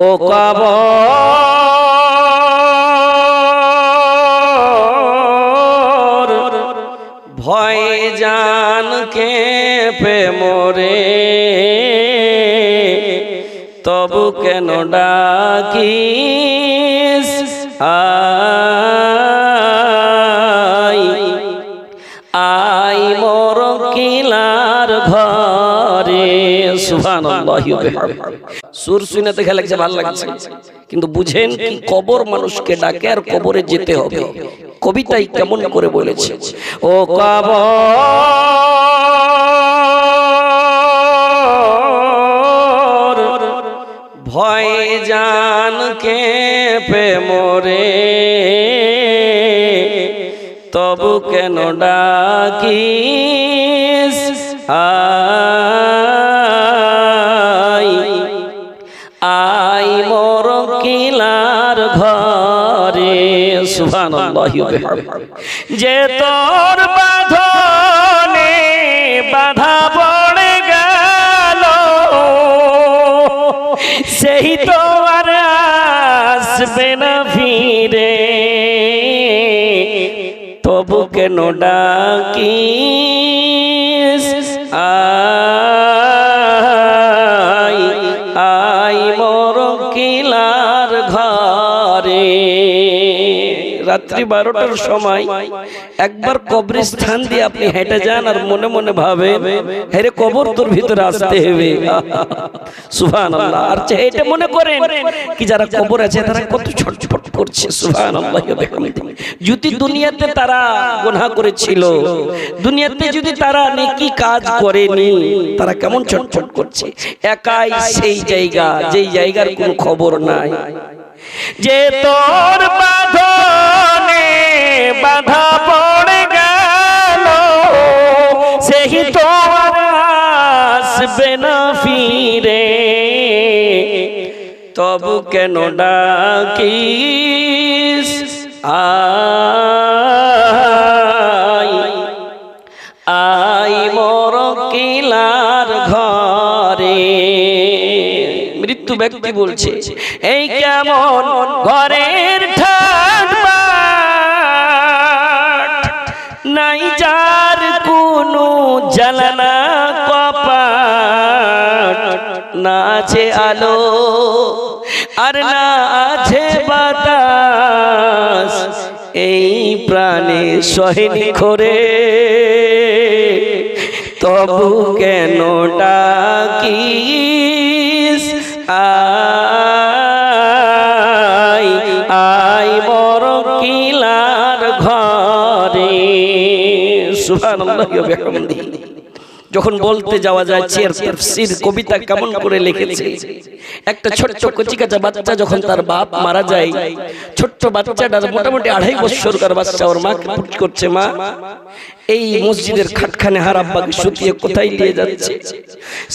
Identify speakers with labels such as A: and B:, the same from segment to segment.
A: ও কব ভয় জান কে পে মোরে। তবু কেন ডাকিস? আই সুবহানাল্লাহি ওয়া বিহামদিহি। সুর শুনে দেখে লাগছে ভালো লাগছে। কিন্তু বুঝেন কি কবর মানুষকে ডাকে আর কবরে যেতে হবে। কবিতাই কেমন করে বলেছে, ও কবর, ভয় জান কে পে মোরে। তবু কেন ডাকিস আই বিহামদিহি। যে তোর বাঁধনে বাধা পড়ে গেল, সেই তো আর আসবে না ফিরে। তবু কেন ডাকিস রাত্রি বারোটার সময় একবার কবরস্থান দিয়ে আপনি হেঁটে যান আর মনে মনে ভাবে হেরে কবর তোর ভিতরে আসতে হবে। সুহান আর মনে করেন কি যারা কবর আছে, তারা কত করছে সুহান যদি দুনিয়াতে তারা গুনাহ করেছিল, দুনিয়াতে যদি তারা নেকি কাজ করেনি, তারা কেমন ছটফট করছে? একাই সেই জায়গা, যেই জায়গার কোনো খবর নাই। যে তোর বাঁধনে বাধা পড়ে গেল, সেই তো আসবে না ফিরে। তবু কেন ডাকিস? আই আই মোর কিলার ব্যক্তি বলছে এই কেমন ঘরের নাই যার কোনো জ্বালানা কপাট না আছে আলো আর না আছে বাতাস এই প্রাণে সহিনী করে তবু কেন সুবহানাল্লাহি ওয়া বিহামদিহি যখন বলতে যাওয়া যায় চেয়ার তাফসীর কবিতা কেমন করে লিখেছে। একটা ছোট্ট কচিকাচা বাচ্চা যখন তার বাপ মারা যায় ছোট্ট বাচ্চাটার মোটামুটি আড়াই বছরকার বাচ্চা ওর মাকে পুট করছে মা এই মসজিদের খাটখানে হার আব্বাকে শুকিয়ে কোথায় নিয়ে যাচ্ছে?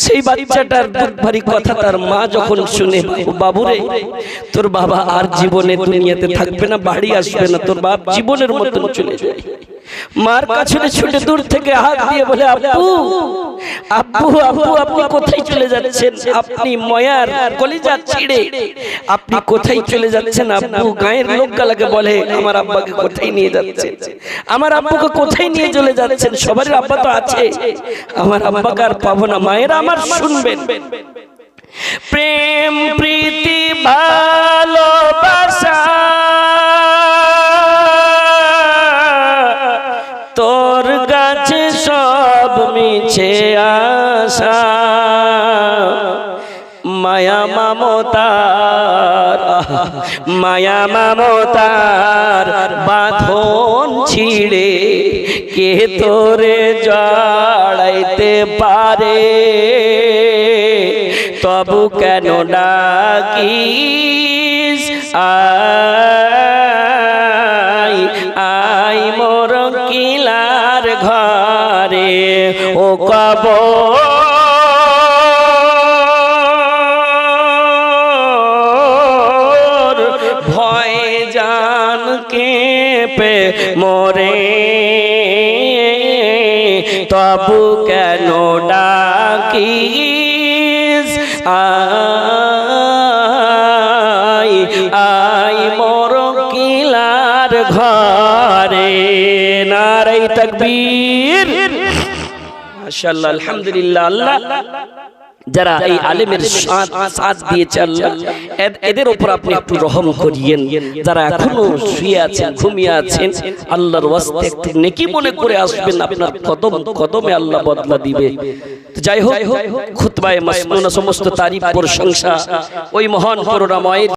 A: সেই বাচ্চাটার দুঃখ ভারী কথা তার মা যখন শুনে বাবুরে তোর বাবা আর জীবনে দুনিয়াতে থাকবে না বাড়ি আসবে না তোর বাপ জীবনের মতন চলে যায়। মার কাছে ছুটে দূর থেকে হাত দিয়ে বলে আব্বু আব্বু আব্বু আপনি কোথায় চলে যাচ্ছেন? আপনি ময়ার কলিজা ছিড়ে। আপনি কোথায় চলে যাচ্ছেন আব্বু? গায়ের লোকগুলাকে বলে আমার আব্বাকে কোথায় নিয়ে যাচ্ছেন? আমার আব্বুকে কোথায় নিয়ে চলে যাচ্ছেন? সবার আব্বা তো আছে। আমার আব্বাকে আর পাবো না। মায়েরা আমার শুনবেন। প্রেম প্রীতি ভালোবাসা মিছে আশা। মায়া মামতার মায়া মামতার বাঁধন ছিড়ে কে তোরে জড়াইতে পারে? তবু কেন ডাকিস আই কব ভয় জান কে পে মোরে। তবু কেন ডাকি আই আই মর কিলার ঘরে। নারাই তকবীর। মাশাআল্লাহ, আলহামদুলিল্লাহ, আল্লাহ। যারা এই আলেমের সাথ দিয়েছে আল্লাহ এদের উপর আপনি একটু রহম করিয়েন। যারা এখনও শুয়ে আছেন, ঘুমিয়ে আছেন, আল্লাহর ওয়াস্তে একটু নেকি মনে করে আসবেন, আপনার কদম, কদমে আল্লাহ বদলা দিবে। যাই হোক খুতবায় সমস্ত তারিফ প্রশংসা, ওই মহান করুণাময়ের